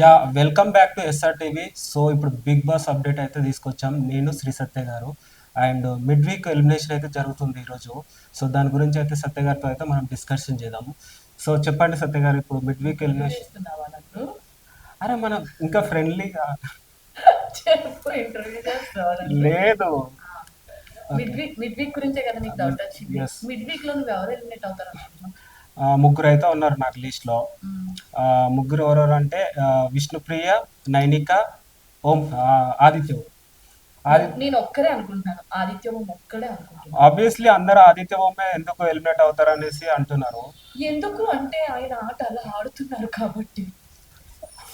Yeah welcome back to S R TV. So ఇప్పుడు Bigg Boss update అయితే తీసుకొచ్చాం. నేను శ్రీ సత్య గారు. అండ్ మిడ్ వీక్ ఎలిమినేషన్ అయితే జరుగుతుంది ఈరోజు. సో దాని గురించి అయితే సత్య గారితో అయితే మనం డిస్కషన్ చేద్దాము. సో చెప్పండి సత్య గారు ఇప్పుడు మిడ్ వీక్ ఎలిమినేషన్. అరే మనం ఇంకా ఫ్రెండ్లీగా? లేదు. మిడ్ వీక్ మిడ్ వీక్ గురించే కదా నీకు డౌట్ వచ్చింది. మిడ్ వీక్లో నువ్వు ఎవరు ఎలిమినేట్ అవుతారు ముగ్గురు అయితే ఉన్నారు నాకు లిస్ట్లో ఆ, ముగ్గురు ఎవరెవరు అంటే విష్ణుప్రియ నైనిక ఓం ఆదిత్య. ఆది నేను ఒక్కరే అనుకుంటున్నాను ఆదిత్య ఓం ఒక్కడే అనుకుంటున్నాను. ఆబ్వియస్లీ అందరు ఆదిత్య ఓమే ఎందుకు ఎలిమినేట్ అవుతారు అనేసి అంటున్నారు. ఎందుకు అంటే ఆయన ఆట అలా ఆడుతున్నారు కాబట్టి.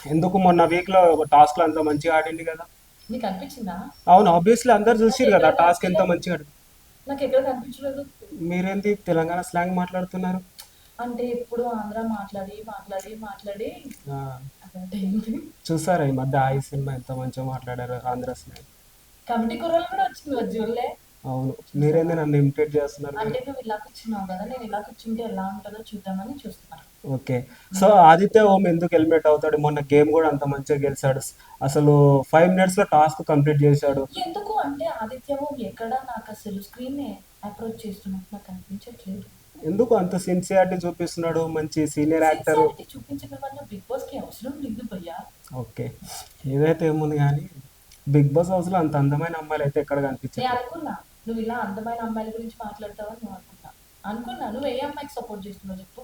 ఎందుకు మొన్న వీక్లో టాస్క్లో అంత మంచిగా ఆడింది కదా? నీకు అనిపించిందా? అవును ఆబ్వియస్లీ అందరు చూసిరు కదా టాస్క్ ఎంత మంచిగా ఆడి నాకు ఎక్కడ కనిపించలేదు? మీరేంటి తెలంగాణ స్లాంగ్ మాట్లాడుతున్నారు? అంటే ఎప్పుడు ఆంధ్ర మాట్లాడి మాట్లాడి మాట్లాడి. చూసారా ఈ మధ్య ఆయి సినిమా ఎంత మంచిగా మాట్లాడారు ఆంధ్ర స్లాంగ్ కమిటీ కుర్రలు కూడా వచ్చింది జూల్లే అవును. మీరేంది నన్ను ఇమిటేట్ చేస్తున్నారు? అంటే నువ్వు ఇలా కూర్చున్నావు కదా నేను ఇలా కూర్చుంటే ఎలా ఉంటుందో చూద్దామని చూస్తున్నాను ఓకే. సో ఆదిత్య ఓం ఎందుకు ఎలిమినేట్ అవుతాడు? మొన్న గేమ్ కూడా అంత మంచిగా గెలిచాడు. అసలు ఫైవ్ మినిట్స్లో టాస్క్ కంప్లీట్ చేశాడు. ఎందుకు? అంటే ఆదిత్యము ఎక్కడ? నాకు అసలు స్క్రీన్ అప్రోచ్ చేస్తున్నట్టు నాకు అనిపించట్లేదు. ఎందుకు అంత సిన్సియారిటీ చూపిస్తున్నాడు? మంచి సీనియర్ యాక్టర్ చూపించడం వల్ల బిగ్ బాస్కి అవసరం లేదు భయ్యా. ఓకే. ఏదైతే ఏముంది కానీ బిగ్ బాస్ హౌస్లో అంత అందమైన అమ్మాయిలు అయితే ఎక్కడ నేను కనిపించారు అనుకున్నా. నువ్వు ఇలా అందమైన అమ్మాయిల గురించి మాట్లాడతావని నువ్వు అనుకున్నా. అనుకున్నా. నువ్వు ఏ అమ్మాయికి సపోర్ట్ చేస్తున్నావు చెప్పు?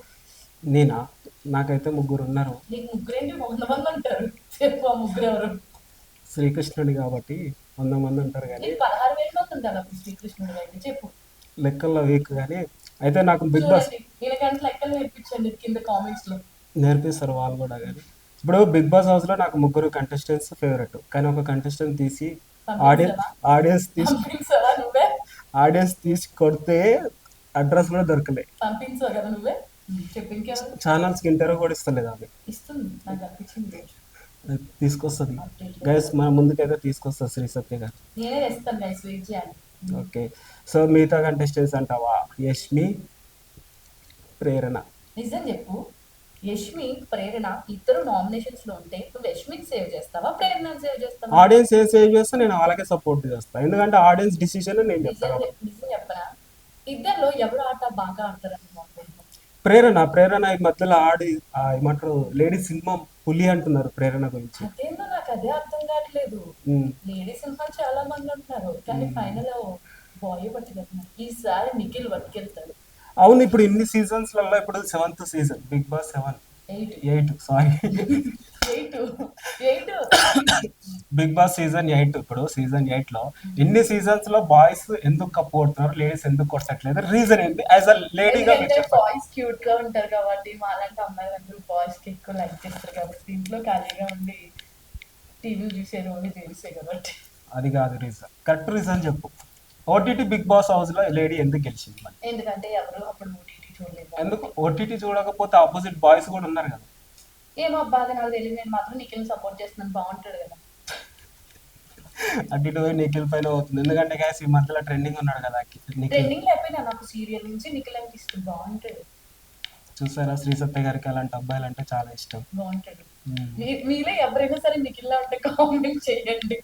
నేనా? నాకైతే ముగ్గురు ఉన్నారు. నీకు ముగ్గురేంటి? వంద మంది ఉంటారు. చెప్పు ఆ ముగ్గురు ఎవరు? శ్రీకృష్ణుడి కాబట్టి వంద మంది ఉంటారు కానీ పదహారు వేల మంది ఉంటారు శ్రీకృష్ణుడు చెప్పు. లెక్కల్లో వీక్ కానీ అయితే నాకు బిగ్ బాస్ నేర్పిస్తారు వాళ్ళు కూడా కానీ ఇప్పుడు బిగ్ బాస్ హౌస్లో నాకు ముగ్గురు కంటెస్టెంట్స్ ఫేవరెట్ కానీ ఒక కంటెస్టెంట్ తీసి ఆడియన్స్ ఆడియన్స్ తీసి ఆడియన్స్ తీసి కొడితే అడ్రస్ కూడా దొరకలే. పంపించావు కదా నువ్వే? చెప్పు ఇంకెవరు? ఛానల్స్కి ఇంటర్వ్యూ కూడా ఇస్తలేదు ఆమె. అనిపించింది. తీసుకొస్తుంది. గైస్ మన ముందుకైతే తీసుకొస్తుంది శ్రీ సత్య గారు. ఓకే. సో మిగతా కంటెస్టెంట్స్ అంటావా? యష్మి ప్రేరణ. నిజం చెప్పు. యష్మి ప్రేరణ ఇద్దరు నామినేషన్స్లో ఉంటే నువ్వు యష్మిని సేవ్ చేస్తావా ప్రేరణ సేవ్ చేస్తావా? ఆడియన్స్ ఏం సేవ్ చేస్తే నేను వాళ్ళకే సపోర్ట్ చేస్తాను ఎందుకంటే ఆడియన్స్ డిసిషన్ నేను చెప్తాను. చెప్- నిజం చెప్పనా? ఇద్దరిలో ఎవరు ఆట బాగా అనుకుంటున్నావు? ప్రేరణ ప్రేరణ ఈ మధ్యలో ఆడి ఏమంటారు లేడీ సినిమా పులి అంటున్నారు ప్రేరణ గురించి అదేందో నాకు అదే అర్థం కావట్లేదు ఉమ్, లేడీ సింహాలు చాలా మంది ఉంటున్నారు కానీ ఫైనల్ బాయ్ పట్టుకెళ్తున్నారు ఈసారి నిఖిల్ పట్టుకెళ్తాడు అవును ఇప్పుడు ఇన్ని సీజన్స్లలో ఇప్పుడు seventh season Bigg Boss seven eight eight sorry Bigg Boss season eight ఇప్పుడు సీజన్ ఎయిట్లో ఇన్ని సీజన్స్లో బాయ్స్ ఎందుకు కప్పు కొడుతున్నారు? లేడీస్ ఎందుకు కొట్టట్లేదు? రీజన్ ఏంటి? యాజ్ అ లేడీగా బాయ్స్ క్యూట్గా ఉంటారు కాబట్టి మాలాంటి అమ్మాయిలు అందరూ బాయ్స్కి ఎక్కువ లైక్ చేస్తారు కాబట్టి ఇంట్లో ఖాళీగా ఉండి టీవీలు చూసేది ఓన్లీ రీల్సే కాబట్టి అది కాదు రీజన్. కరెక్ట్ రీజన్ చెప్పు. ఓటీటీ బిగ్ బాస్ హౌస్లో లేడీ ఎందుకు గెలిచింది మరి? ఎందుకంటే ఎవరు అప్పుడు ఓటీటీ చూడలేదు. ఎందుకు? ఓటీటీ చూడకపోతే ఆపోజిట్ బాయ్స్ కూడా ఉన్నారు కదా. ఏమో బాధ నాకు తెలియదు. నేను మాత్రం నిఖిల్ సపోర్ట్ చేస్తున్నాను. బాగుంటాడు కదా. అటు నిఖిల్ పైన అవుతుంది ఎందుకంటే గ్యాస్ ఈ మధ్యలో ట్రెండింగ్ ఉన్నాడు కదా ట్రెండింగ్ లేకపోయినా నాకు సీరియల్ నుంచి నిఖిల్ అంటే ఇష్టం. బాగుంటాడు. చూసారా శ్రీ సత్య గారికి అలాంటి అబ్బాయిలు అంటే చాలా ఇష్టం. బాగుంటాడు. మీలో ఎవరైనా సరే నిఖిల్ లా ఉంటే కామెంట్ చేయండి.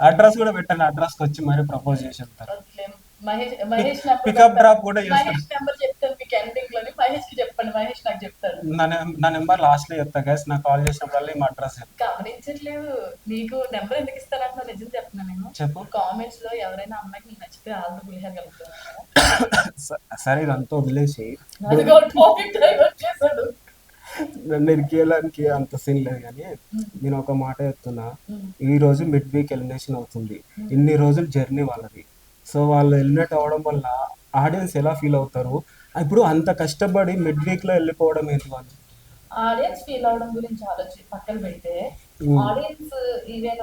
అడ్రస్ కూడా పెట్టండి. అడ్రస్కి వచ్చి మరి ప్రపోజ్ చేసి వదిలేం. మహేష్ మహేష్ పికప్ డ్రాప్ కూడా మహేష్ నెంబర్ చెప్తాను మీకు ఎండింగ్లోని మహేష్కి చెప్పండి. మహేష్ నాకు చెప్తాడు. నా నెం- నా నెంబర్ లాస్ట్లో చెప్తా గ్యాస్ నాకు కాల్ చేసినప్పుడల్లా మా అడ్రస్ గమనించట్లేదు. నీకు నెంబర్ ఎందుకు ఇస్తానంటున్నా నిజం చెప్తున్నా నేను. చెప్పు. కామెంట్స్లో ఎవరైనా అమ్మాయికి నీకు నచ్చితే ఆల్తో పులిహార కలుగుతాను సరే ఇదంతా వదిలేసి టాపిక్ డైవర్ట్ చేశాడు నన్ను ఇరికేయడానికి అంత సీన్ లేదు కానీ నేను ఒక మాట చెప్తున్నా. ఈ రోజు మిడ్ వీక్ ఎలిమినేషన్ అవుతుంది. ఇన్ని రోజులు జర్నీ వాళ్ళది. సో వాళ్ళు ఎలిమినేట్ అవ్వడం వల్ల ఆడియన్స్ ఎలా ఫీల్ అవుతారు? ఇప్పుడు అంత కష్టపడి మిడ్ వీక్లో వెళ్ళిపోవడం ఏంటి వాళ్ళు? ఆడియన్స్ ఫీల్ అవడం గురించి ఆలోచి పక్కన పెడితే ఆడియన్స్ ఈవెన్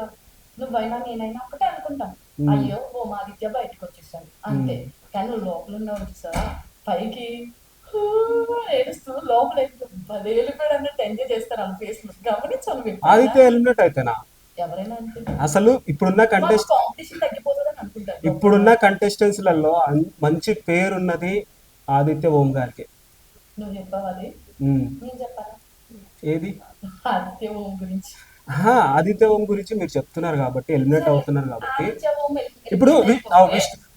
నువ్వైనా నేనైనా ఒకటే అనుకుంటాం. అయ్యో ఓ ఆదిత్య బయటకు వచ్చేసాడు. అంతే. కానీ నువ్వు లోపల ఉన్నావు చూసావా? పైకి ఏడుస్తూ లోపల. వెళ్ళిపోయాడు అన్నట్టు ఎంజాయ్ చేస్తారు వాళ్ళ ఫేస్లో. గమనించాను మీరు. ఆదిత్య ఎలిమినేట్ అయితేనా? ఎవరైనా అసలు ఇప్పుడున్న కంటెస్ట్ కాంపిటీషన్ తగ్గిపోతుందని అనుకుంటారు. ఇప్పుడున్న contestants లలో అన్- మంచి పేరున్నది ఆదిత్య ఓం గారికి. నువ్వు. నేను చెప్పాలా? ఏది? ఆదిత్య ఓం గురించి. ఆహా, ఆదిత్య ఓం గురించి మీరు చెప్తున్నారు కాబట్టి ఎలిమినేట్ అవుతున్నారు కాబట్టి. ఇప్పుడు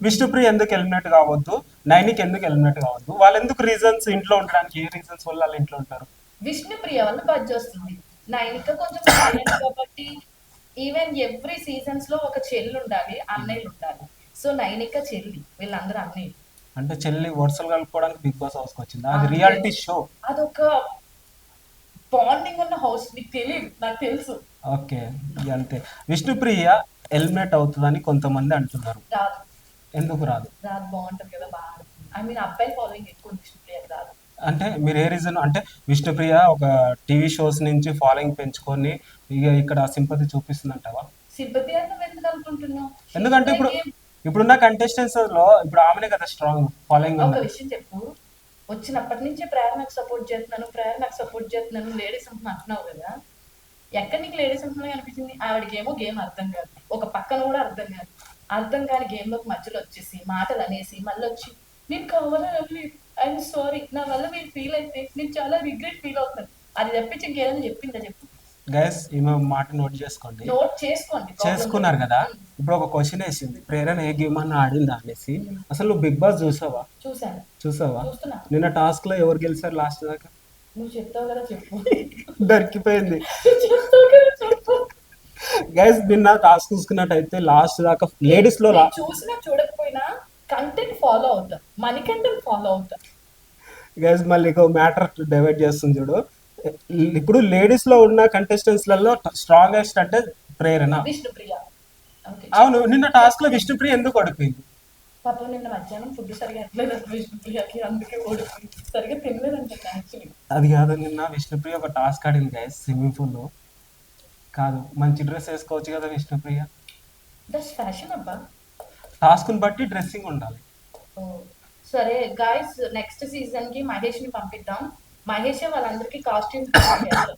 విష్ణుప్రియ ఎందుకు ఎలిమినేట్ కావద్దు? నైనికి ఎందుకు ఎలిమినేట్ కావద్దు? వాళ్ళు ఎందుకు రీజన్స్ ఇంట్లో ఉండడానికి ఏ రీజన్స్ వల్ల వాళ్ళు ఇంట్లో ఉంటారు? విష్ణుప్రియ వల్ల బజ్జి వస్తుంది నైనిక కొంచెం silent కాబట్టి ఈవెన్ ఎవ్రీ సీజన్స్లో ఒక చెల్లి ఉండాలి అన్నయ్యలు ఉండాలి. సో నైనిక చెల్లి వీళ్ళందరూ అన్నయ్యలు. అంటే చెల్లి వరుసలు కలుపుకోవడానికి బిగ్ బాస్ హౌస్ వచ్చింది? అది. రియాలిటీ షో అదొక బాండింగ్ ఉన్న హౌస్ నీకు తెలియదు నాకు తెలుసు. ఓకే అంతే. విష్ణుప్రియ ఎలిమినేట్ అవుతుందని కొంతమంది అంటున్నారు. ఎందుకు రాదు? రాదు బాగుంటది కదా బాగా ఐ మీన్ అబ్బాయి ఫాలోయింగ్ ఎక్కువ ఉంది విష్ణుప్రియకి రాదు. అంటే మీరు ఏ రీజన్ అంటే విష్ణుప్రియ ఒక టీవీ షోస్ నుంచి ఫాలోయింగ్ పెంచుకొని ఇక ఇక్కడ సింపతి చూపిస్తుందంటావా? సింపతి నువ్వు ఎందుకు అనుకుంటున్నావు? ఎందుకంటే ఇప్పుడు ఇప్పుడున్న కంటెస్టెంట్స్లో ఇప్పుడు ఆమెనే కదా స్ట్రాంగ్ ఫాలోయింగ్ ఒక విషయం చెప్పు. వచ్చినప్పటి నుంచే ప్రేరణ నాకు సపోర్ట్ చేస్తున్నాను ప్రేరణ నాకు సపోర్ట్ చేస్తున్నాను లేడీస్ అంటున్నా అంటున్నావు కదా. ఎక్కడ నీకు లేడీస్ అంటున్నా అనిపించింది? ఆవిడకి ఏమో గేమ్ అర్థం కాదు. ఒక పక్కన కూడా అర్థం కాదు. అర్థం కాని గేమ్లోకి మధ్యలో వచ్చేసి మాటలు అనేసి మళ్ళీ వచ్చి నేను కావాలని ఐఎమ్ సారీ నా వల్ల మీరు ఫీల్ అయితే నేను చాలా రిగ్రెట్ ఫీల్ అవుతున్నాను. అది తప్పించి ఇంకేదైనా చెప్పిందా చెప్పు. గైస్ ఈమె మాట నోట్ చేసుకోండి. నోట్ చేసుకోండి చేసుకున్నారు. కదా? ఇప్పుడు ఒక క్వశ్చన్ వేసింది. ప్రేరణ ఏ గేమ్ అన్న ఆడిందా అనేసి. అసలు నువ్వు బిగ్ బాస్ చూసావా? చూశాను చూసావా? నిన్న టాస్క్లో ఎవరు గెలిచారు లాస్ట్ దాకా? నువ్వు చెప్తావు కదా చెప్పు. దొరికిపోయింది. గైస్ నిన్న టాస్క్ చూసుకున్నట్టయితే లాస్ట్ దాకా లేడీస్లో నేను చూసినా చూడకపోయినా కంటెంట్ ఫాలో అవుతా. మనీ కంటెంట్ ఫాలో అవుతా. గైస్ మళ్ళీ ఇంకో మ్యాటర్ డైవర్ట్ చేస్తుంది చూడు. ఇప్పుడు లేడీస్లో ఉన్న కంటెస్టెంట్స్లలో స్ట్రాంగెస్ట్ అంటే ప్రేరణ. విష్ణుప్రియ. ఓకే. అవును నిన్న టాస్క్లో విష్ణుప్రియ ఎందుకు ఓడిపోయింది? పాపం నిన్న మధ్యాహ్నం ఫుడ్ సరిగా ఎట్లేదు విష్ణుప్రియకి అందుకే ఓడిపోయింది. సరిగా తినలేదంట అది కాదు నిన్న విష్ణుప్రియ ఒక టాస్క్ ఆడింది గైస్ స్విమ్మింగ్ పూల్లో. కాదు. మంచి డ్రెస్ వేసుకోవచ్చు కదా విష్ణుప్రియ దట్స్ ఫ్యాషన్ అబ్బా. టాస్క్ బట్టి డ్రెస్సింగ్ ఉండాలి. సరే గాయస్ నెక్స్ట్ సీజన్కి మహేష్ని పంపిద్దాం. మహేష్ వాళ్ళందరికీ కాస్ట్యూమ్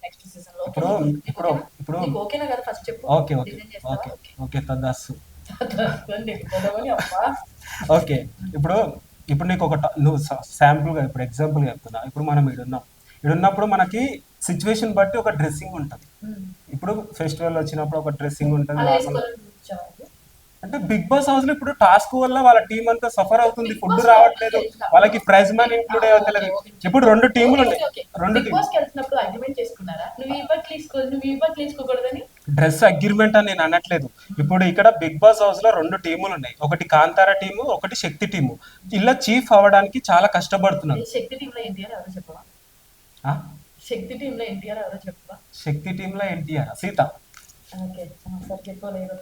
నెక్స్ట్ సీజన్లో. ఇప్పుడు ఇప్పుడు ఇప్పుడు. ఓకేనా కదా ఫస్ట్ చెప్పు? Okay okay? Okay okay. Okay తదాసు. Okay ఇప్పుడు ఇప్పుడు నీకు ఒక నువ్వు శాంపుల్గా ఇప్పుడు ఎగ్జాంపుల్ చెప్తున్నా. ఇప్పుడు మనం ఇక్కడ ఉన్నప్పుడు మనకి సిచ్యువేషన్ బట్టి ఒక డ్రెస్సింగ్ ఉంటుంది. ఉమ్. ఇప్పుడు ఫెస్టివల్ వచ్చినప్పుడు ఒక డ్రెస్సింగ్ ఉంటుంది? అంటే బిగ్ బాస్ హౌస్లో ఇప్పుడు టాస్క్ వల్ల వాళ్ళ టీం అంతా సఫర్ అవుతుంది ఫుడ్ రావట్లేదు. వాళ్ళకి ప్రైజ్ మనీ ఇంక్లూడ్ అవ్వట్లేదు. ఇప్పుడు రెండు టీములు. రెండు డ్రెస్ అగ్రిమెంట్ అని? నేను అనట్లేదు. ఇప్పుడు ఇక్కడ బిగ్ బాస్ హౌస్లో రెండు టీములు ఉన్నాయి. ఒకటి కాంతార టీము ఒకటి శక్తి టీము. ఇలా చీఫ్ అవ్వడానికి చాలా కష్టపడుతున్నారు శక్తి లో? శక్తి టీమ్లో ఎన్టీఆర్ ఎవరో చెప్పవా శక్తి టీంలో ఎన్టీఆర్ సీత. ఓకే ఆ, సరే చెప్పలేదు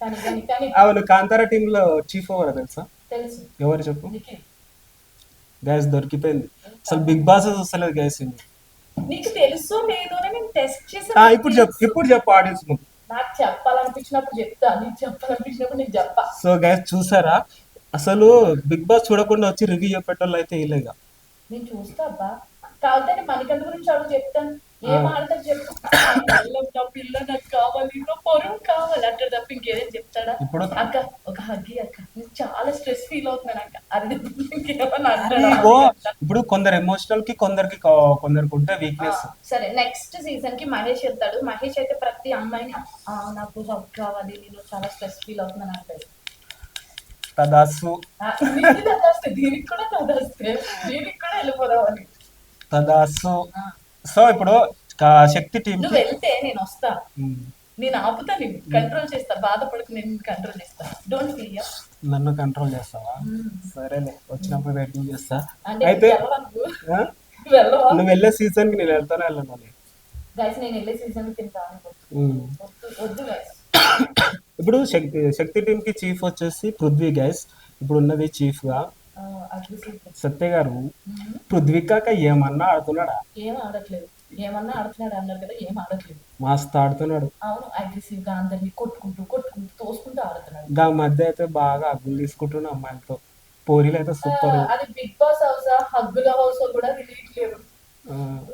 కానీ కానీ కానీ అవును కాంతార టీంలో చీఫ్ ఎవరో తెలుసా? తెలుసు. ఎవరు చెప్పు? నిఖిల్. గ్యాస్ దొరికిపోయింది. అసలు బిగ్ బాస్ చూస్తలేదు గ్యాస్ నీకు తెలుసో లేదో అని నేను టెస్ట్ చేసి ఇప్పుడు చెప్పు ఇప్పుడు చెప్పు ఆడియన్స్ ముందు. నాకు చెప్పాలనిపించినప్పుడు చెప్తా నీకు చెప్పాలనిపించినప్పుడు నీకు చెప్పా. సో గ్యాస్ చూసారా? అసలు బిగ్ బాస్ చూడకుండా వచ్చి రివ్యూ చెప్పేటోళ్ళు అయితే ఇలాగా నేను చూస్తా అబ్బా. కాకపోతే మణికంఠ గురించి అడుగు చెప్తాను? ఏం ఆ. ఆడతాడు చెప్పు? నా పిల్ల నాకు కావాలి నా పొరం కావాలి అంటే తప్ప ఇంకేదేం చెప్తాడా? అక్క ఒక హగ్గి అక్క. నేను చాలా స్ట్రెస్ ఫీల్ అవుతున్నాను అక్క. ఇంకేమన్నా? ఇగో ఇప్పుడు కొందరు ఎమోషనల్కి కొందరికి కొందరికి ఉంటే వీక్నెస్ సరే నెక్స్ట్ సీజన్కి మహేష్ వెళ్తాడు మహేష్ అయితే ప్రతి అమ్మాయిని "ఆ, నాకు హక్ కావాలి నేను చాలా స్ట్రెస్ ఫీల్ అవుతున్నాను అంటాడు. తదాసు. తదాస్తే దీనికి కూడా తదాస్తే దీనికి కూడా వెళ్ళిపోదామని. తదాసు ఆ, సో ఇప్పుడు కా- శక్తి టీం నువ్వు వెళ్తే నేను వస్తా. నేను ఆపుతా నేను కంట్రోల్ చేస్తా. బాధపడకు నేను కంట్రోల్ చేస్తా. డోంట్ ఫీల్ నన్ను కంట్రోల్ చేస్తావా? సరేలే వచ్చినప్పుడు వెయిటింగ్ చేస్తా. అయితే నువ్వు? వెళ్ళే సీజన్కి నేను వెళ్తానే వెళ్ళను. గైస్ నేను వెళ్ళే సీజన్ ఉమ్. వద్దు గైస్ ఇప్పుడు శక్తి శక్తి టీం కి చీఫ్ వచ్చేసి పృథ్వీ గైస్ ఇప్పుడు ఉన్నది చీఫ్గా. సత్య గారు పృథ్వీ కాక ఏమన్నా ఆడుతున్నాడా? ఏం ఆడట్లేదు. ఏమన్నా ఆడుతున్నాడు అన్నారు కదా ఏం ఆడట్లేదు. మస్తు ఆడుతున్నాడు. అవును అగ్రెసివ్గా అందరినీ కొట్టుకుంటూ కొట్టుకుంటూ తోసుకుంటూ ఆడుతున్నాడు. గా మధ్య అయితే బాగా అగ్గులు తీసుకుంటున్నా అమ్మాయిలతో. పోరీలు అయితే సూపర్. అది బిగ్ బాస్ హౌస్? హగ్గుల హౌస్ కూడా తెలియట్లేదు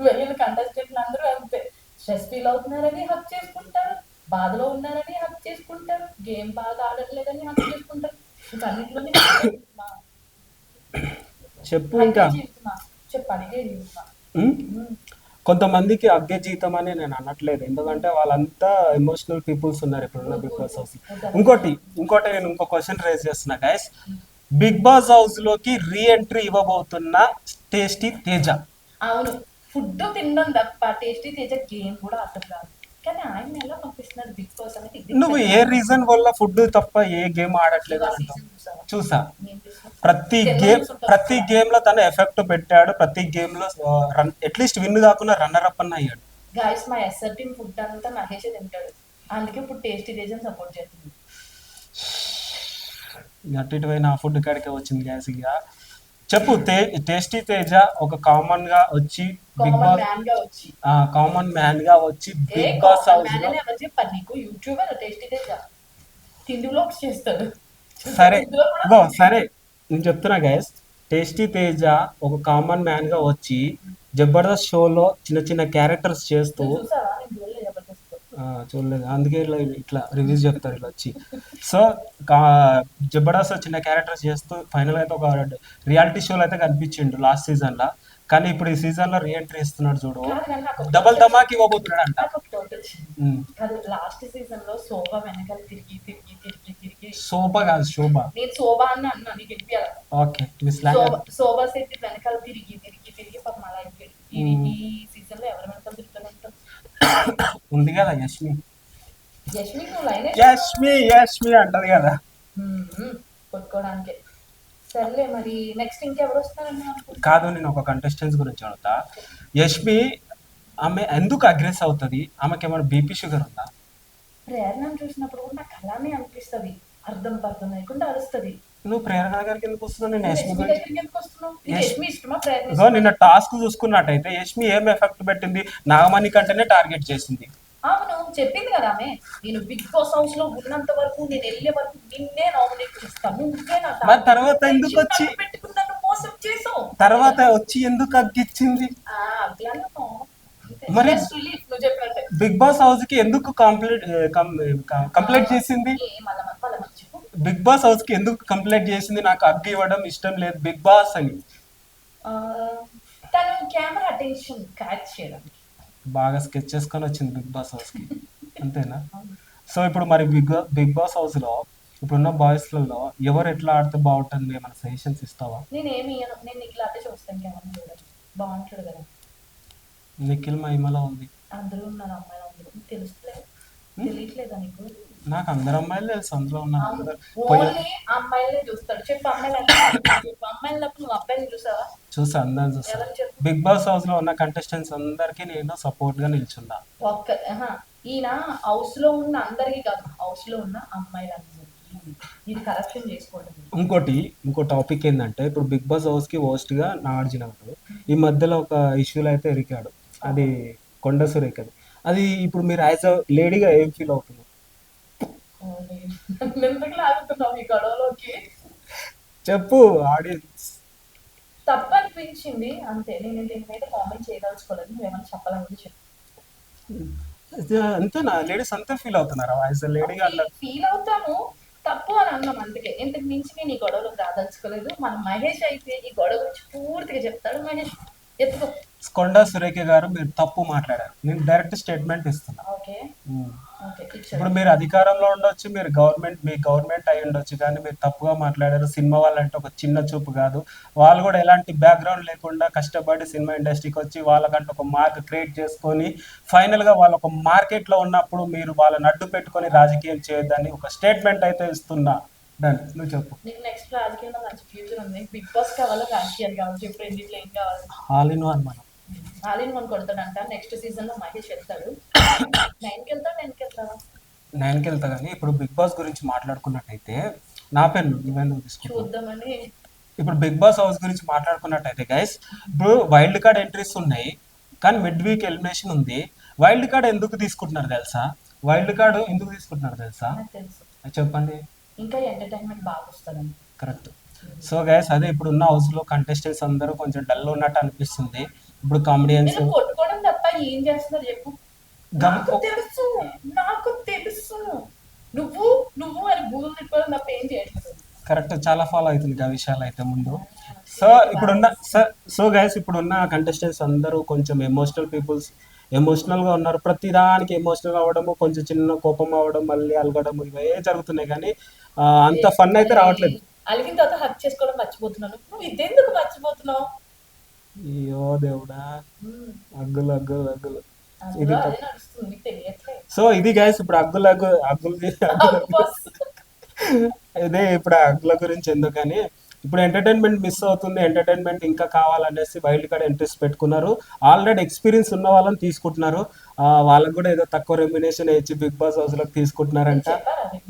వెళ్ళిన కంటెస్టెంట్లు అందరూ అంతే. స్ట్రెస్ ఫీల్ అవుతున్నారని హక్ చేసుకుంటారు. బాధలో ఉన్నారని హక్ చేసుకుంటారు. గేమ్ బాగా ఆడట్లేదని హక్ చేసుకుంటారు. ఇంకా అన్నింటిలోనే చెప్పు ఇంకా. కొంతమందికి అగ్గే జీతం అని నేను అనట్లేదు. ఎందుకంటే వాళ్ళంతా ఎమోషనల్ పీపుల్స్ ఉన్నారు ఇప్పుడున్న బిగ్ బాస్ హౌస్ ఇంకోటి ఇంకోటి నేను ఇంకో క్వశ్చన్ రేజ్ చేస్తున్నా గైస్ బిగ్ బాస్ హౌస్లోకి రీ ఎంట్రీ ఇవ్వబోతున్న టేస్టీ తేజ అవును. ఫుడ్ తినడం తప్ప టేస్టీ తేజ గేమ్ కూడా అర్థం కాదు. కానీ ఆయన ఎలా పంపిస్తున్నాడు బిగ్ బాస్ అనేది? ఇది నువ్వు ఏ రీజన్ వల్ల ఫుడ్ తప్ప ఏ గేమ్ ఆడట్లేదు అంటావు? చూసా? ప్రతి గేమ్ ప్రతి. గేమ్లో తను ఎఫెక్ట్ పెట్టాడు. ప్రతి గేమ్లో రన్ అట్లీస్ట్ విన్ కాకుండా రన్నర్ అప్ అన్న అయ్యాడు. గాయస్ మా ఎస్ఆర్ టీమ్ ఫుడ్ అంతా మహేష్ తింటాడు. అందుకే ఇప్పుడు టేస్టీ తేజని సపోర్ట్ చేస్తుంది. అటు ఇటు పోయి నా ఫుడ్ కాడికే వచ్చింది గ్యాస్ ఇక. చెప్పు టేస్టీ తేజ ఒక కామన్గా వచ్చి బిగ్ బాస్ కామన్ మ్యాన్గా వచ్చి. బిగ్ బాస్ కామన్ హౌస్ మ్యాన్లో అని ఎవరు చెప్పారు నీకు? YouTuber tasty Teja. తిండి వ్లాగ్స్ చేస్తాడు సరే సరే నేను చెప్తున్నా గైస్ టేస్టీ తేజ ఒక కామన్ మ్యాన్గా వచ్చి జబర్దస్త్ షోలో చిన్న చిన్న క్యారెక్టర్స్ చేస్తూ నువ్వు చూసావా నేను చూడలేదు జబర్దస్త్ ఆ, చూడలేదు. అందుకే ఇలా ఇట్లా రివ్యూస్ చెప్తారు ఇలా వచ్చి. సో జబర్దస్త్ చిన్న క్యారెక్టర్స్ చేస్తూ ఫైనల్ అయితే ఒక రియాలిటీ షోలో అయితే కనిపించిండు లాస్ట్ సీజన్ లా. కానీ ఇప్పుడు ఈ సీజన్లో రీఎంట్రీ ఇస్తున్నాడు చూడు. డబల్ ధమాక్ ఇవ్వబోతున్నాడు అంట లాస్ట్ సీజన్లో శోభ వెనకాల తిరిగి తిరిగి తిరిగి తిరిగి. శోభ కాదు శోభ. నేను శోభ అని అన్నా నీకు ఓకే శోభ శోభ శెట్టి వెనకాల తిరిగి తిరిగి తిరిగి పాపం అలా అయిపోయాడు. ఈ సీజన్లో ఉంది కదా యష్మి. యష్మి యష్మి అంటది కదా. కొట్టుకోవడానికి సర్లే మరి నెక్స్ట్ ఇంకెవరు వస్తారని కాదు నేను ఒక కంటెస్టెంట్స్ గురించి అడుగుతా. యష్మి ఆమె ఎందుకు అగ్రెస్ అవుతుంది? ఆమెకి ఏమైనా బీపీ షుగర్ ఉందా? ప్రేరణను చూసినప్పుడు నాకు అలానే అనిపిస్తది. అర్థం పర్థం లేకుండా అరుస్తుంది. నువ్వు ప్రేరణ గారికి ఎందుకు వస్తున్నావు? నేను యష్మి గురించి? నిన్న టాస్క్ చూసుకున్నట్టయితే యష్మి ఏం ఎఫెక్ట్ పెట్టింది? నాగమణి కంటేనే టార్గెట్ చేసింది. అవును చెప్పింది కదా ఆమె. నేను బిగ్ బాస్ హౌస్లో ఉన్నంత వరకు నేను వెళ్ళే వరకు నిన్నే నామినేట్ చేస్తాను మరి తర్వాత ఎందుకు వచ్చి- మోసం చేసావు? తర్వాత వచ్చి ఎందుకు అగ్గిచ్చింది. మరి- బిగ్ బాస్ హౌస్కి ఎందుకు కంప్లీట్ కంప్లైంట్ చేసింది? బిగ్ బాస్ హౌస్కి ఎందుకు కంప్లైంట్ చేసింది? నాకు అగ్గి ఇవ్వడం ఇష్టం లేదు. బిగ్ బాస్ అని. తను కెమెరా అటెన్షన్ క్యాచ్ చేయడానికి బాగా స్కెచ్ చేసుకొని వచ్చింది బిగ్ బాస్ హౌస్కి అంతేనా సో ఇప్పుడు మరి బిగ్ బిగ్ బాస్ హౌస్లో ఇప్పుడున్న బాయ్స్లలో ఎవరు ఎట్లా ఆడితే బాగుంటుంది? ఏమైనా సజెషన్స్ ఇస్తావా? నేను ఏమి నేను నీకు లాంటి చూస్తాను కెమెరా బాగుంటాడు కదా. నిఖిల్ మహిమలో ఉంది. అందరూ ఉన్నారు అమ్మాయిలు అందరూ. నీకు తెలుస్తలే తెలియట్లేదా నీకు? నాకు అందరు అమ్మాయిలు తెలుసు అందులో ఓన్లీ అమ్మాయిలనే చూస్తాడు. చెప్పు అమ్మాయిలు నువ్వు చూసావా? చూసి అందరు చెప్పు? బిగ్ బాస్ హౌస్లో ఉన్న కంటెస్టెంట్స్ అందరికి నేను సపోర్ట్గా నిల్చున్నా ఒక్క ఈయన హౌస్లో ఉన్న అందరికి కాదు హౌస్లో ఉన్న అమ్మాయిలందరికీ ఇది కరప్షన్ చేసుకోవడం. ఇంకోటి ఇంకో టాపిక్ ఏంటంటే ఇప్పుడు బిగ్ బాస్ హౌస్కి హోస్ట్గా నాగార్జున గారు ఈ మధ్యలో ఒక ఇష్యూలో అయితే ఎరికాడు అది కొండ సురేఖది. అది ఇప్పుడు మీరు యాజ్ అ లేడీగా ఏం ఫీల్ అవుతున్నారు ఎందుకు లాగుతున్నావు ఈ గొడవలోకి? చెప్పు ఆడియన్స్. తప్పు అనిపించింది అంతే. నేను దీని మీద కామెంట్ చేయదలుచుకోలేదు. నువ్వేమైనా చెప్పాలని చెప్పు. అంతేనా? లేడీస్ అంతా ఫీల్ అవుతున్నారా? యాజ్ అన్న ఫీల్ అవుతాను తప్పు అని అన్నాం అందుకే. ఇంతకు మించి నేను ఈ గొడవలకు రాదలుచుకోలేదు. మన మహేష్ అయితే ఈ గొడవ గురించి పూర్తిగా చెప్తాడు. మహేష్ ఎత్తుకో. కొండ సురేఖ గారు మీరు తప్పు మాట్లాడారు. నేను డైరెక్ట్ స్టేట్మెంట్ ఇస్తున్నా. ఇప్పుడు మీరు అధికారంలో ఉండొచ్చు మీరు గవర్నమెంట్ మీ గవర్నమెంట్ అయి ఉండొచ్చు కానీ మీరు తప్పుగా మాట్లాడారు. సినిమా వాళ్ళంటే ఒక చిన్న చూపు కాదు. వాళ్ళు కూడా ఎలాంటి బ్యాక్గ్రౌండ్ లేకుండా కష్టపడి సినిమా ఇండస్ట్రీకి వచ్చి వాళ్ళకంటే ఒక మార్క్ క్రియేట్ చేసుకొని ఫైనల్గా వాళ్ళ ఒక మార్కెట్లో ఉన్నప్పుడు మీరు వాళ్ళని అడ్డు పెట్టుకొని రాజకీయం చేయొద్దని ఒక స్టేట్మెంట్ అయితే ఇస్తున్నా. డన్. నువ్వు చెప్పు. నీకు నెక్స్ట్ రాజకీయంలో మంచి ఫ్యూచర్ ఉంది. బిగ్ బాస్ కావాలా రాజకీయాలు కావాలి? చెప్పు రెండిట్లో ఏం కావాలి? ఆల్ ఇన్ వన్ మనం. ఆలిన్ వన్ కొడతాడంట. నెక్స్ట్ సీజన్లో మహేష్ వెళ్తాడు. నైన్కి వెళ్తాడు టెన్కి వెళ్తావా నైన్కి వెళ్తా కానీ ఇప్పుడు బిగ్ బాస్ గురించి మాట్లాడుకున్నట్టయితే నా పెన్ను నువ్వెందుకు ఇప్పుడు బిగ్ బాస్ హౌస్ గురించి మాట్లాడుకున్నట్టయితే గైస్ ఇప్పుడు వైల్డ్ కార్డ్ ఎంట్రీస్ ఉన్నాయి కానీ మిడ్ వీక్ ఎలిమినేషన్ ఉంది. వైల్డ్ కార్డ్ ఎందుకు తీసుకుంటున్నారు తెలుసా? వైల్డ్ కార్డ్ ఎందుకు తీసుకుంటున్నారు తెలుసా? చెప్పండి. ఇంకా ఎంటర్టైన్మెంట్ బాగా కరెక్ట్ సో గైస్ అదే ఇప్పుడు ఉన్న హౌస్లో కంటెస్టెంట్స్ అందరూ కొంచెం డల్ ఉన్నట్టు అనిపిస్తుంది. ఇప్పుడు కామెడియన్స్ కొట్టుకోవడం తప్ప ఏం చేస్తున్నారు చెప్పు? నాకు తెలుసు నాకు తెలుసు. నువ్వు నువ్వు అని భూములు తప్ప ఏం చేయట్లేదు. కరెక్ట్ చాలా ఫాలో అవుతుంది ఆ విషయాలు అయితే ముందు. సో ఇప్పుడున్న సో గైస్ ఇప్పుడున్న కంటెస్టెంట్స్ అందరూ కొంచెం ఎమోషనల్ పీపుల్స్ ఎమోషనల్గా ఉన్నారు. ప్రతి దానికి ఎమోషనల్ అవ్వడము కొంచెం చిన్న కోపం అవ్వడం మళ్ళీ అలగడం ఇవే జరుగుతున్నాయి కానీ అంత ఫన్ అయితే రావట్లేదు. అలిగిన తర్వాత హక్ చేసుకోవడం మర్చిపోతున్నాను. నువ్వు ఇదెందుకు మర్చిపోతున్నావు? అయ్యో దేవుడా అగ్గులు అగ్గులు అగ్గులు ఇది సో ఇది గైస్ ఇప్పుడు అగ్గులు అగ్గు అగ్గులు ఇదే ఇప్పుడు అగ్గుల గురించి ఎందుకని ఇప్పుడు ఎంటర్టైన్మెంట్ మిస్ అవుతుంది. ఎంటర్టైన్మెంట్ ఇంకా కావాలనేసి వైల్డ్ కార్డ్ ఎంట్రీస్ పెట్టుకున్నారు. ఆల్రెడీ ఎక్స్పీరియన్స్ ఉన్న వాళ్ళని తీసుకుంటున్నారు. వాళ్ళకి కూడా ఏదో తక్కువ రెమ్యునేషన్ ఇచ్చి బిగ్ బాస్ హౌస్లోకి తీసుకుంటున్నారంట.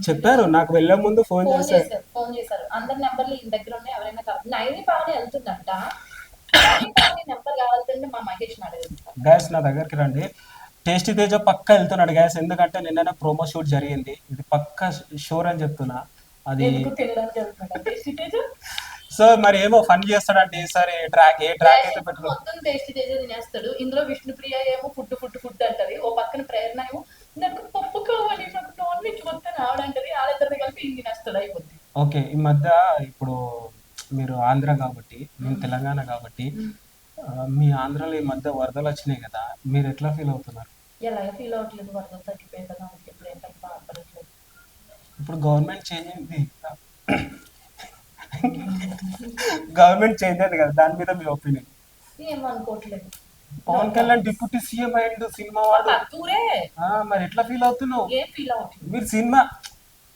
చెప్పారా? నీకు? వెళ్ళే ముందు ఫోన్ చేశారు. ఫోన్ చేశారు. అందరి నెంబర్లు దగ్గర ఉన్నాయి. ఎవరైనా గ్యాస్ నా దగ్గరికి రండి. టేస్టీ తేజ పక్క వెళ్తున్నాడు గ్యాస్. ఎందుకంటే నిన్ననే ప్రోమో షూట్ జరిగింది. ఇది పక్క షూర్ అని చెప్తున్నా. అది సో మరి ఏమో ఫన్ చేస్తాడంటే ఈసారి ట్రాక్ ఏ ట్రాక్ అయితే మొత్తం టేస్టీ తేజ తినేస్తాడు. ఇందులో విష్ణుప్రియ ఏమో ఫుడ్ ఫుడ్ ఫుడ్ అంటది. ఓ పక్కన ప్రేరణ ఏమో నాకు పప్పు కావాలి నాకు నాన్ వెజ్ మొత్తం ఆవిడంటది వాళ్ళిద్దరిని కలిపి ఇన్ని తినేస్తాడు. అయిపోద్ది. ఓకే ఈ మధ్య ఇప్పుడు మీరు ఆంధ్ర కాబట్టి మేము తెలంగాణ కాబట్టి మీ ఆంధ్రాలో ఈ మధ్య వరదలు వచ్చినాయి కదా మీరు ఎట్లా ఫీల్ అవుతున్నారు? ఎలాగ ఫీల్ అవ్వట్లేదు వరదలు తగ్గిపోయాయి కదా అందుకే ఇప్పుడు ఏం పెద్ద బాధపడట్లేదు ఇప్పుడు గవర్నమెంట్ చేంజ్ అయింది గవర్నమెంట్ చేంజ్ అయింది కదా దాని మీద మీ opinion Pawan Kalyan deputy CM అయిండు సినిమా వాడు. మరి ఎట్లా ఫీల్ అవుతున్నావు? మీరు సినిమా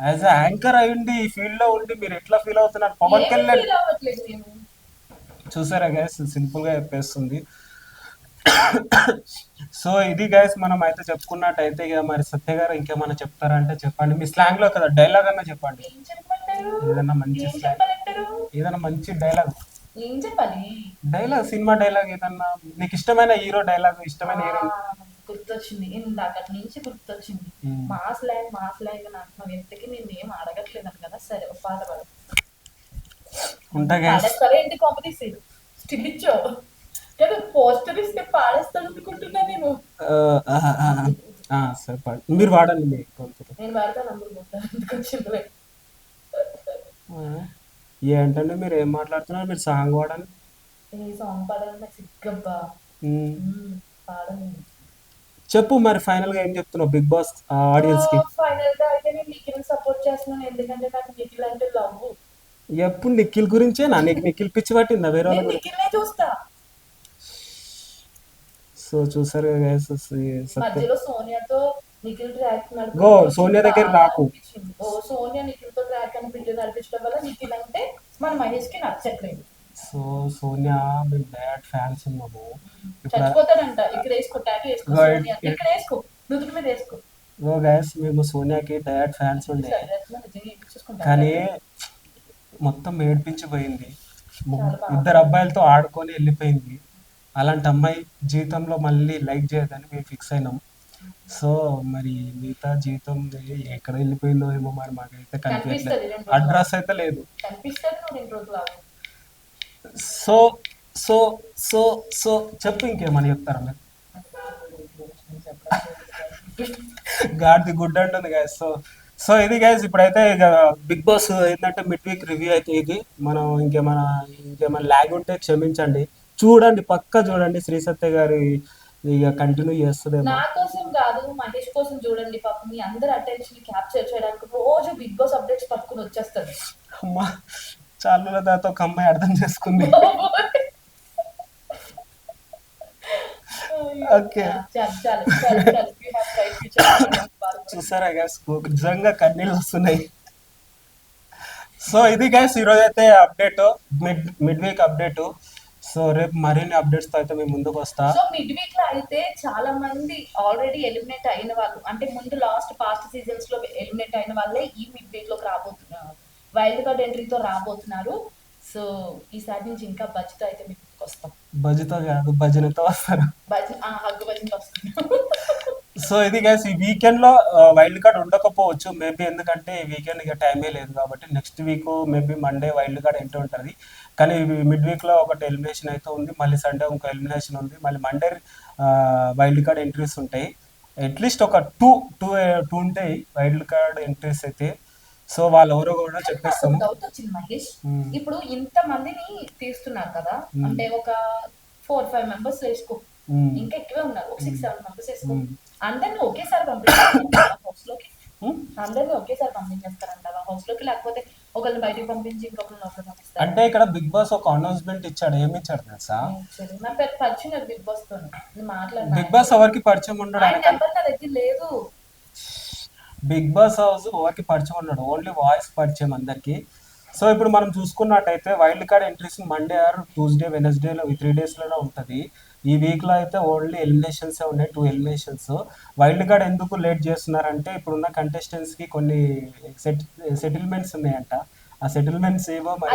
యాజ్ యాంకర్ అయ్యండి ఈ ఫీల్డ్లో ఉండి మీరు ఎట్లా ఫీల్ అవుతున్నారు? పవన్ కళ్యాణ్ చూసారా గైస్ సింపుల్గా చెప్పేస్తుంది. సో ఇది గైస్ మనం అయితే చెప్పుకున్నట్టయితే ఇక మరి సత్య గారు ఇంకేమైనా చెప్తారంటే చెప్పండి. మీ స్లాంగ్లో కదా డైలాగ్ అన్నా చెప్పండి. ఏదైనా మంచి స్లాంగ్ ఏదైనా మంచి డైలాగ్ ఏం చెప్పాలి? డైలాగ్ సినిమా డైలాగ్ ఏదన్నా? నీకు ఇష్టమైన హీరో డైలాగ్ ఇష్టమైన హీరో గుర్తొచ్చింది. ఇందాక నుంచి గుర్తొచ్చింది. మ్మ్. మా స్లాంగ్ మా స్లాంగ్ అని అంటున్న వ్యక్తికి నేను ఏం అడగట్లేదు కదా. సరే ఒక పాట పాడు. ఉంటా గైస్ పాడేస్తారా ఏంటి కాంపిటీస్ స్టిల్ ఇచ్చో కదా పోస్టర్ ఇస్తే పాడేస్తాను అనుకుంటున్నా నేను. సరే. మీరు గొంతులో. నేను వచ్చింది ఆ, ఏంటంటే మీరు ఏం మాట్లాడుతున్నారు? మీరు సాంగ్ వాడండి ఈ సాంగ్ పాడాలని నాకు సిగ్గబ్బా. పాడను చెప్పు మరి ఫైనల్గా ఏం చెప్తున్నావు బిగ్ బాస్ ఆడియన్స్కి? ఫైనల్గా అయితే నేను నిఖిల్ సపోర్ట్ చేస్తున్నాను ఎందుకంటే నాకు నిఖిల్ అంటే లవ్. ఎప్పుడు నిఖిల్ గురించే నా? నీకు నిఖిల్ పిచ్చి పట్టిందా వేరే వాళ్ళ నేను గురించి? నిఖిల్నే చూస్తా. సో చూసారు గైస్ సత్య మధ్యలో సోనియాతో నిఖిల్ ట్రాక్ గో, సోనియా దగ్గరికి రాకు. ఓ సోనియా నిఖిల్తో ట్రాక్ అని బిడ్డ నడిపించడం వల్ల నిఖిల్ అంటే మన మహేష్కి నచ్చట్లేదు. సో సోనియా మేము డైరెక్ట్ ఫ్యాన్స్ ఉన్నాము. చచ్చిపోతాడంట. ఇక్కడ వేసుకో ట్యాగ్ వేసుకో Right. సోనియా. ఇక్కడ వేసుకో. నుదుటి మీద వేసుకో. గో గైస్ మేము సోనియాకి డైరెక్ట్ ఫ్యాన్స్ ఉండే. సరే, అట్లా నిజంగా ఏడ్పించేసుకుంటా. కానీ మొత్తం ఏడ్పించిపోయింది. ముగ్గు-. ఇద్దరు అబ్బాయిలతో ఆడుకొని వెళ్ళిపోయింది. అలాంటి అమ్మాయి జీవితంలో మళ్ళీ లైక్ చేయదని మేము ఫిక్స్ అయినాం. సో మరి మిగతా జీవితం ఎక్కడ వెళ్ళిపోయిందో ఏమో మరి మాకైతే కనిపించలేదు కనిపిస్తది రెండు రోజులు. అడ్రస్ అయితే లేదు. కనిపిస్తుంది నువ్వు రెండు రోజులు ఆగు. సో సో సో సో చెప్పు ఇంకేమని చెప్తారా మీరు? గాడిది గుడ్ అంటుంది గైస్ సో సో ఇది గైస్ ఇప్పుడైతే ఇక బిగ్ బాస్ ఏంటంటే మిడ్ వీక్ రివ్యూ అయితే ఇది. మనం ఇంకేమైనా ఇంకేమైనా ల్యాగ్ ఉంటే క్షమించండి. చూడండి పక్క చూడండి శ్రీ సత్య గారి ఇక కంటిన్యూ చేస్తుందేమో. నా కోసం కాదు మహేష్ కోసం చూడండి పాపం. మీ అందరి అటెన్షన్ క్యాప్చర్ చేయడానికి రోజు బిగ్ బాస్ అప్డేట్స్ పట్టుకుని వచ్చేస్తాడు అమ్మా చాలా దాతో ఒక అమ్మాయి అర్థం చేసుకుంది. future. చూసారా గ్యాస్ నిజంగా కన్నీళ్ళు వస్తున్నాయి. సో ఇది గ్యాస్ ఈరోజు అయితే update mid mid week update so రేపు మరిన్ని అప్డేట్స్తో అయితే మేము ముందుకు వస్తా. సో మిడ్ వీక్లో అయితే చాలా మంది ఆల్రెడీ ఎలిమినేట్ అయిన వాళ్ళు అంటే ముందు లాస్ట్ పాస్ట్ సీజన్స్లో ఎలిమినేట్ అయిన వాళ్ళే ఈ మిడ్ వీక్లోకి రాబోతున్నారు. వైల్డ్ కార్డ్ ఎంట్రీతో రాబోతున్నారు. సో ఈసారి నుంచి ఇంకా బడ్జెట్ అయితే మీకు వస్తాం. భజతో కాదు భజనతో వస్తారు. హగ్గు వస్తాం సో ఇది గ్యాస్ ఈ వీకెండ్లో వైల్డ్ కార్డ్ ఉండకపోవచ్చు. మేబీ ఎందుకంటే ఈ వీకెండ్ ఇక టైమే లేదు కాబట్టి next week maybe Monday wild card entry ఉంటుంది. కానీ మిడ్ వీక్లో ఒకటి ఎలిమినేషన్ అయితే ఉంది. మళ్ళీ సండే ఇంకో ఎలిమినేషన్ ఉంది. మళ్ళీ మండే వైల్డ్ కార్డ్ ఎంట్రీస్ ఉంటాయి. అట్లీస్ట్ ఒక టూ టూ టూ ఉంటాయి వైల్డ్ కార్డ్ ఎంట్రీస్ అయితే. సో వాళ్ళు ఎవరో కూడా చెప్పేస్తాము. డౌట్ వచ్చింది మహేష్. ఇప్పుడు ఇంత మందిని తీస్తున్నారు కదా. అంటే ఒక ఫోర్ ఫైవ్ మెంబర్స్ వేసుకో. ఇంకా ఎక్కువే ఉన్నారు. ఒక సిక్స్ సెవెన్ మెంబర్స్ వేసుకో. అందరిని ఒకేసారి పంపించేస్తారంటావా హౌస్లోకి. అందరిని ఒకేసారి పంపించేస్తారంటావా హౌస్లోకి. లేకపోతే ఒకరిని బయటికి పంపించి ఇంకొకరిని లోపల పంపిస్తారు? అంటే ఇక్కడ బిగ్ బాస్ ఒక అనౌన్స్మెంట్ ఇచ్చాడు. ఏమి ఇచ్చాడు తెలుసా? నా పేరు పరిచయం బిగ్ బాస్తో మాట్లాడినా. బిగ్ బాస్ ఎవరికి పరిచయం ఉండడు ఆయన ఆయన నెంబర్ నా దగ్గర లేదు. బిగ్ బాస్ హౌస్ ఎవరికి పరిచయం ఉన్నాడు. ఓన్లీ వాయిస్ పరిచయం అందరికి. సో ఇప్పుడు మనం చూసుకున్నట్టయితే wild card entries Monday or Tuesday వెనస్డేలో ఈ త్రీ డేస్లోనే ఉంటుంది. ఈ వీక్లో అయితే ఓన్లీ ఎలిమినేషన్స్ ఉన్నాయి టూ ఎలిమినేషన్స్. వైల్డ్ కార్డ్ ఎందుకు లేట్ చేస్తున్నారంటే ఇప్పుడున్న కంటెస్టెంట్స్కి కొన్ని సెట్ సెటిల్మెంట్స్ ఉన్నాయంట. ఆ సెటిల్మెంట్స్ ఏవో మరి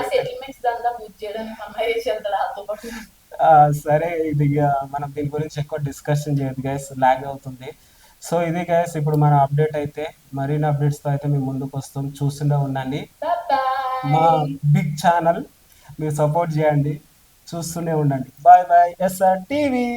సరే ఇది మనం దీని గురించి ఎక్కువ డిస్కషన్ చేయదు గైస్ లాగ్ అవుతుంది. సో ఇది గైస్ ఇప్పుడు మన అప్డేట్ అయితే మరిన్ని అప్డేట్స్తో అయితే మేము ముందుకు వస్తాం. చూస్తూనే ఉండండి. మా బిగ్ ఛానల్ మీరు సపోర్ట్ చేయండి. చూస్తూనే ఉండండి. Bye bye SR TV